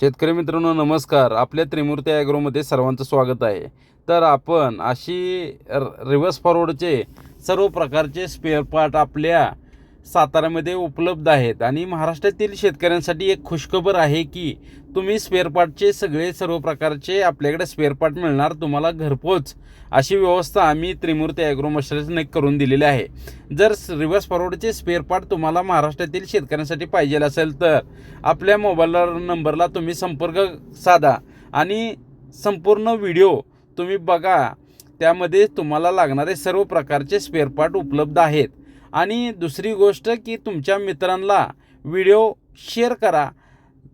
शेतकरी मित्रांनो नमस्कार. आपल्या त्रिमूर्ती ॲग्रोमध्ये सर्वांचं स्वागत आहे. तर आपण अशी र- रिव्हर्स फॉरवर्डचे सर्व प्रकारचे स्पेअर पार्ट आपल्या साताऱ्यामध्ये उपलब्ध आहेत. आणि महाराष्ट्रातील शेतकऱ्यांसाठी एक खुशखबर आहे की तुम्ही स्पेअरपार्टचे सगळे सर्व प्रकारचे आपल्याकडे स्पेअरपार्ट मिळणार तुम्हाला घरपोच. अशी व्यवस्था आम्ही त्रिमूर्ती ॲग्रो मशनरीजने करून दिलेली आहे. जर रिव्हर्स फॉरवर्डचे स्पेअरपार्ट तुम्हाला महाराष्ट्रातील शेतकऱ्यांसाठी पाहिजे असेल तर आपल्या मोबाईल नंबरला तुम्ही संपर्क साधा. आणि संपूर्ण व्हिडिओ तुम्ही बघा. त्यामध्ये तुम्हाला लागणारे सर्व प्रकारचे स्पेअरपार्ट उपलब्ध आहेत. आणि दुसरी गोष्ट की तुमच्या मित्रांना व्हिडिओ शेअर करा.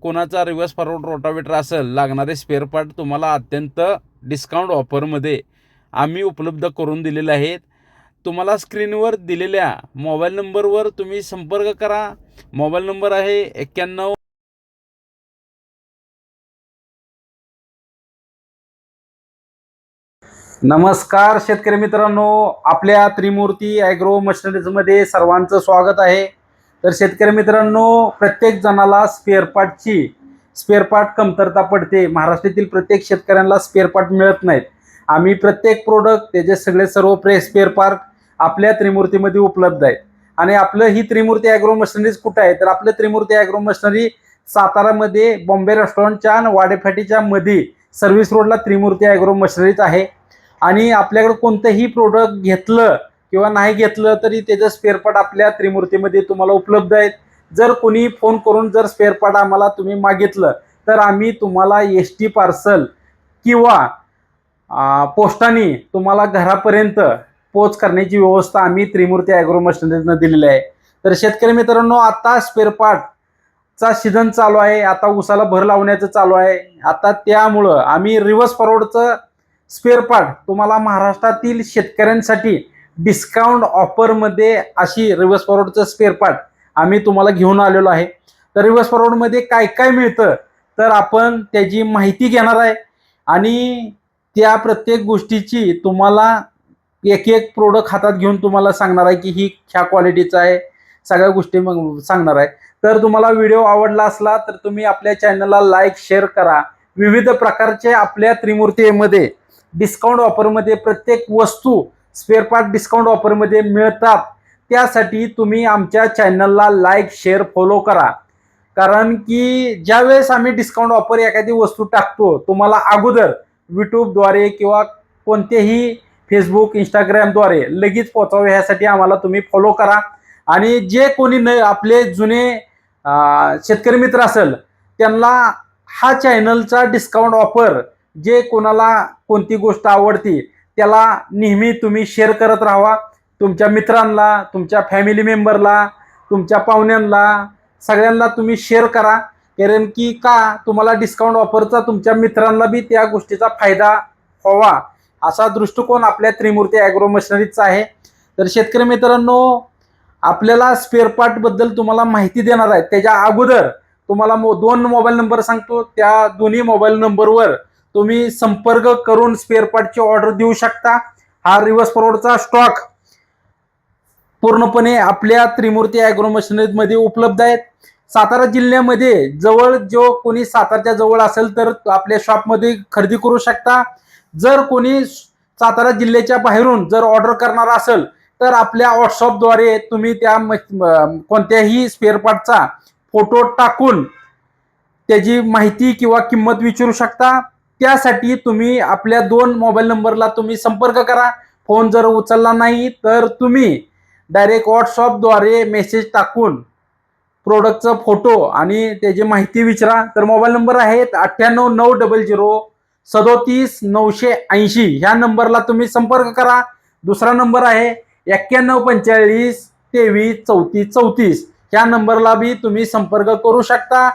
कोणाचा रिव्हर्स फॉरवर्ड रोटावेटर असेल लागणारे स्पेअर पार्ट तुम्हाला अत्यंत डिस्काउंट ऑफरमध्ये आम्ही उपलब्ध करून दिलेले आहेत. तुम्हाला स्क्रीनवर दिलेल्या मोबाईल नंबरवर तुम्ही संपर्क करा. मोबाईल नंबर आहे एक्क्याण्णव नमस्कार शेतकरी मित्रांनो आपल्या त्रिमूर्ती ॲग्रो मशिनरीजमध्ये सर्वांचं स्वागत आहे. तर शेतकरी मित्रांनो प्रत्येक जणाला स्पेअरपार्टची स्पेअरपार्ट कमतरता पडते. महाराष्ट्रातील प्रत्येक शेतकऱ्यांना स्पेअरपार्ट मिळत नाहीत. आम्ही प्रत्येक प्रोडक्ट त्याचे सगळे सर्व प्रे स्पेअरपार्ट आपल्या त्रिमूर्तीमध्ये उपलब्ध आहेत. आणि आपलं ही त्रिमूर्ती ॲग्रो मशिनरीज कुठं आहे? तर आपलं त्रिमूर्ती ॲग्रो मशिनरी सातारामध्ये बॉम्बे रेस्टॉरंटच्या आणि वाडेफाटीच्या मध्ये सर्व्हिस रोडला त्रिमूर्ती ॲग्रो मशिनरीज आहे. आणि आपल्याकडे कोणतंही प्रोडक्ट घेतलं किंवा नाही घेतलं तरी त्याचं स्पेअरपार्ट आपल्या त्रिमूर्तीमध्ये तुम्हाला उपलब्ध आहेत. जर कोणी फोन करून जर स्पेअरपार्ट आम्हाला तुम्ही मागितलं तर आम्ही तुम्हाला एस टी पार्सल किंवा पोस्टाने तुम्हाला घरापर्यंत पोच करण्याची व्यवस्था आम्ही त्रिमूर्ती ॲग्रो मशनरीजनं दिलेली आहे. तर शेतकरी मित्रांनो आता स्पेअरपार्टचा सीझन चालू आहे. आता उसाला भर लावण्याचं चालू आहे. आता त्यामुळं आम्ही रिव्हर्स फॉरवर्डचं स्पेअर पार्ट तुम्हाला महाराष्ट्रातील शेतकऱ्यांसाठी डिस्काउंट ऑफरमध्ये अशी रिव्हर्स फॉरवर्डचं स्पेअर पार्ट आम्ही तुम्हाला घेऊन आलेलो आहे. तर रिव्हर्स फॉरवर्डमध्ये काय काय मिळतं तर आपण त्याची माहिती घेणार आहे. आणि त्या प्रत्येक गोष्टीची तुम्हाला एक एक प्रोडक्ट हातात घेऊन तुम्हाला सांगणार आहे की ही ह्या क्वालिटीचं आहे. सगळ्या गोष्टी मग सांगणार आहे. तर तुम्हाला व्हिडिओ आवडला असला तर तुम्ही आपल्या चॅनलला लाईक शेअर करा. विविध प्रकारचे आपल्या त्रिमूर्तीमध्ये डिस्काउंट ऑफरमध्ये प्रत्येक वस्तू स्पेअर पार्ट डिस्काउंट ऑफरमध्ये मिळतात. त्यासाठी तुम्ही आमच्या चॅनलला लाईक शेअर फॉलो करा. कारण की ज्यावेळेस आम्ही डिस्काउंट ऑफर एखादी वस्तू टाकतो तुम्हाला अगोदर यूट्यूबद्वारे किंवा कोणतेही फेसबुक इंस्टाग्रामद्वारे लगेच पोचावे ह्यासाठी आम्हाला तुम्ही फॉलो करा. आणि जे कोणी न आपले जुने शेतकरी मित्र असेल त्यांना हा चॅनलचा डिस्काउंट ऑफर जे कोणाला कोणती गोष्ट आवडती त्याला नेहमी तुम्ही शेअर करत राहा तुमच्या मित्रांना तुमच्या फॅमिली मेंबरला तुमच्या पाहुण्यांना सगळ्यांना तुम्ही शेअर करा. कारण की का तुम्हाला डिस्काउंट ऑफरचा तुमच्या मित्रांना बी त्या गोष्टीचा फायदा व्हावा. असा दृष्टिकोन आपल्या त्रिमूर्ती ॲग्रो मशिनरीचा आहे. तर शेतकरी मित्रांनो आपल्याला स्पेअर पार्टबद्दल तुम्हाला माहिती देणार आहे. त्याच्या अगोदर तुम्हाला मो दोन मोबाईल नंबर सांगतो. त्या दोन्ही मोबाईल नंबरवर तुम्ही संपर्क करून स्पेअर पार्टची ऑर्डर देऊ शकता. हा रिव्हर्स फॉरवर्डचा स्टॉक पूर्णपणे आपल्या त्रिमूर्ती ॲग्रो मशिनरीमध्ये उपलब्ध आहेत. सातारा जिल्ह्यामध्ये जवळ जो कोणी सातारच्या जवळ असेल तर आपल्या शॉपमध्ये खरेदी करू शकता. जर कोणी सातारा जिल्ह्याच्या बाहेरून जर ऑर्डर करणार असेल तर आपल्या व्हॉट्सअपद्वारे तुम्ही त्या कोणत्याही स्पेअर पार्टचा फोटो टाकून त्याची माहिती किंवा किंमत विचारू शकता. त्यासाठी तुम्ही आपल्या दोन मोबाईल नंबरला तुम्ही संपर्क करा. फोन जर उचलला नाही तर तुम्ही डायरेक्ट व्हॉट्सअपद्वारे मेसेज टाकून प्रोडक्टचा फोटो आणि त्याची माहिती विचारा. तर मोबाईल नंबर आहेत अठ्ठ्याण्णव नऊ डबल झिरो सदोतीस नऊशे ऐंशी. ह्या नंबरला तुम्ही संपर्क करा. दुसरा नंबर आहे एक्क्याण्णव पंचेचाळीस तेवीस चौतीस चौतीस. ह्या नंबरला बी तुम्ही संपर्क करू शकता.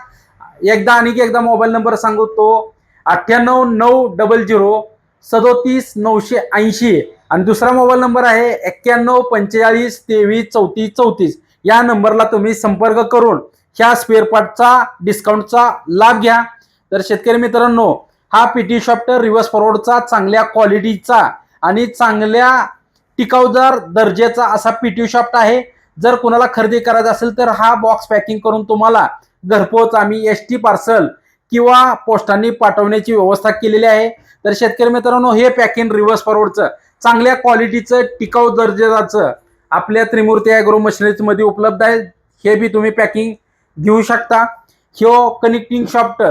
एकदा आणि एकदा मोबाईल नंबर सांगतो. अठ्ठ्याण्णव नऊ डबल झिरो सदोतीस नऊशे ऐंशी. आणि दुसरा मोबाईल नंबर आहे एक्क्याण्णव पंचेचाळीस तेवीस चौतीस चौतीस. या नंबरला तुम्ही संपर्क करून ह्या स्पेअर पार्टचा डिस्काउंटचा लाभ घ्या. तर शेतकरी मित्रांनो हा पीटी शॉप्टर रिव्हर्स फॉरवर्डचा चांगल्या क्वालिटीचा आणि चांगल्या टिकाऊदार दर्जेचा असा पीटी शॉफ्ट आहे. जर कुणाला खरेदी करायचा असेल तर हा बॉक्स पॅकिंग करून तुम्हाला घरपोच आम्ही एस टी पार्सल किंवा पोस्टांनी पाठवण्याची व्यवस्था केलेली आहे. तर शेतकरी मित्रांनो हे पॅकिंग रिव्हर्स फॉरवर्डचं चांगल्या क्वालिटीचं टिकाऊ दर्जाचं आपल्या त्रिमूर्ती ॲग्रो मशिनरीजमध्ये उपलब्ध आहे. हे बी तुम्ही पॅकिंग घेऊ शकता. ह्यो कनेक्टिंग शॉफ्ट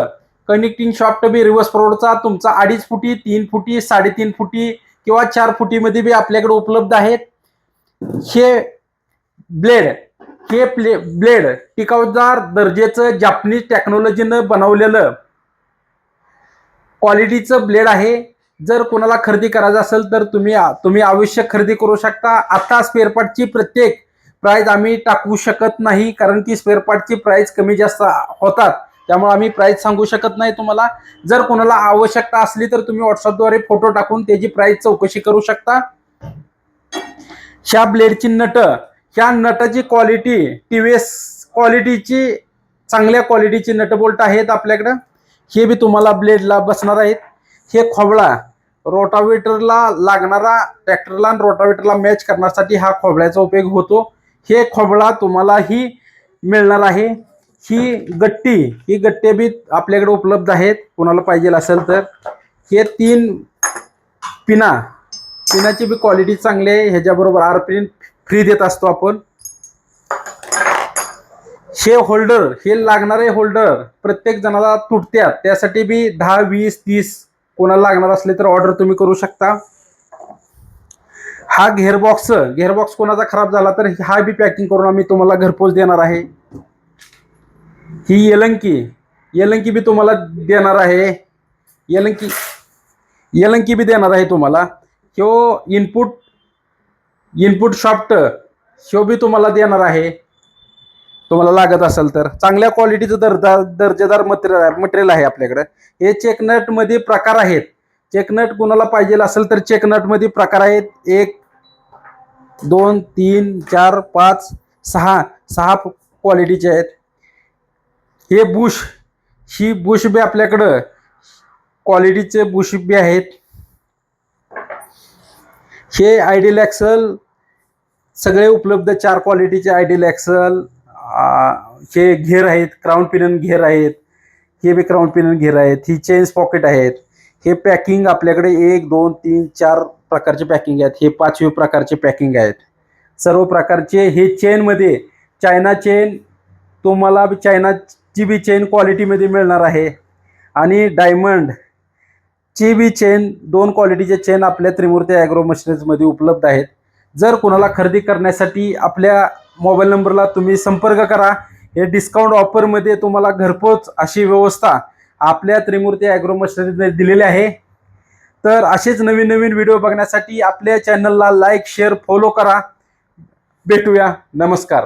कनेक्टिंग शॉफ्ट बी रिव्हर्स फॉरवर्डचा तुमचा अडीच फुटी तीन फुटी साडेतीन फुटी किंवा चार फुटीमध्ये बी आपल्याकडे उपलब्ध आहेत. हे ब्लेड हे प्ले ब्लेड टिकाऊदार दर्जेचं जापनीज टेक्नॉलॉजीनं बनवलेलं क्वालिटीचं ब्लेड आहे. जर कोणाला खरेदी करायचं असेल तर तुम्ही तुम्ही आवश्यक खरेदी करू शकता. आता स्पेअरपार्टची प्रत्येक प्राईज आम्ही टाकू शकत नाही कारण की स्पेअरपार्टची प्राईज कमी जास्त होतात. त्यामुळे आम्ही प्राईज सांगू शकत नाही तुम्हाला. जर कोणाला आवश्यकता असली तर तुम्ही व्हॉट्सअपद्वारे फोटो टाकून त्याची प्राईज चौकशी करू शकता. ह्या ब्लेडची नट ह्या नटाची क्वालिटी टी व्ही एस क्वालिटीची चांगल्या क्वालिटीची नट बोल्ट आहेत आपल्याकडं. हे बी तुम्हाला ब्लेडला बसणार आहेत. हे खोबळा रोटावेटरला लागणारा ट्रॅक्टरला आणि रोटावेटरला मॅच करण्यासाठी हा खोबळ्याचा उपयोग होतो. हे खोबळा तुम्हाला ही मिळणार आहे. ही गट्टी ही गट्टे बी आपल्याकडे उपलब्ध आहेत. कोणाला पाहिजे असेल तर. हे तीन पिना पिनाची बी क्वालिटी चांगली आहे. ह्याच्याबरोबर आरपिन फ्री देत असतो आपण. हे होल्डर हे लागणारे होल्डर प्रत्येक जणाला तुटत्यात. त्यासाठी बी दहा वीस तीस कोणाला लागणार असले तर ऑर्डर तुम्ही करू शकता. हा घेअरबॉक्स घेअरबॉक्स कोणाचा खराब झाला तर हा बी पॅकिंग करून आम्ही तुम्हाला घरपोच देणार आहे. ही येलंकी येलंकी बी तुम्हाला देणार आहे. येलंकी येलंकी बी देणार आहे तुम्हाला. किंवा इनपुट इनपुट सॉफ्ट शोभी बी तुम्हाला देणार आहे. तुम्हाला लागत असेल तर. चांगल्या क्वालिटीचं दर्जा दर्जेदार मटेरियल मटेरियल आहे आपल्याकडे. हे चेकनटमध्ये प्रकार आहेत. चेकनट कुणाला पाहिजे असेल तर चेकनटमध्ये प्रकार आहेत. एक दोन तीन चार पाच सहा. सहा क्वालिटीचे आहेत. हे बुश ही बुश बी आपल्याकडं क्वालिटीचे बुश बी आहेत. हे आयडियल ॲक्सल सगळे उपलब्ध चार क्वालिटीचे आयडियल ॲक्सल हे घेर आहेत क्राऊन पिनन घेर आहेत हे बी क्राऊन पिनन घेर आहेत ही चेन्स पॉकेट आहेत हे पॅकिंग आपल्याकडे एक दोन तीन चार प्रकारचे पॅकिंग आहेत हे पाचवे प्रकारचे पॅकिंग आहेत. सर्व प्रकारचे हे चेनमध्ये चायना चेन तुम्हाला चायनाची बी चेन क्वालिटीमध्ये मिळणार आहे. आणि डायमंड ची बी चेन दोन क्वालिटीचे चेन आपल्या त्रिमूर्ती ॲग्रो मशिनरीजमध्ये उपलब्ध आहेत. जर कोणाला खरेदी करण्यासाठी आपल्या मोबाईल नंबरला तुम्ही संपर्क करा. हे डिस्काउंट ऑफरमध्ये तुम्हाला घरपोच अशी व्यवस्था आपल्या त्रिमूर्ती ॲग्रो मशनरीने दिलेली आहे. तर असेच नवीन नवीन व्हिडिओ बघण्यासाठी आपल्या चॅनलला लाईक शेअर फॉलो करा. भेटूया. नमस्कार.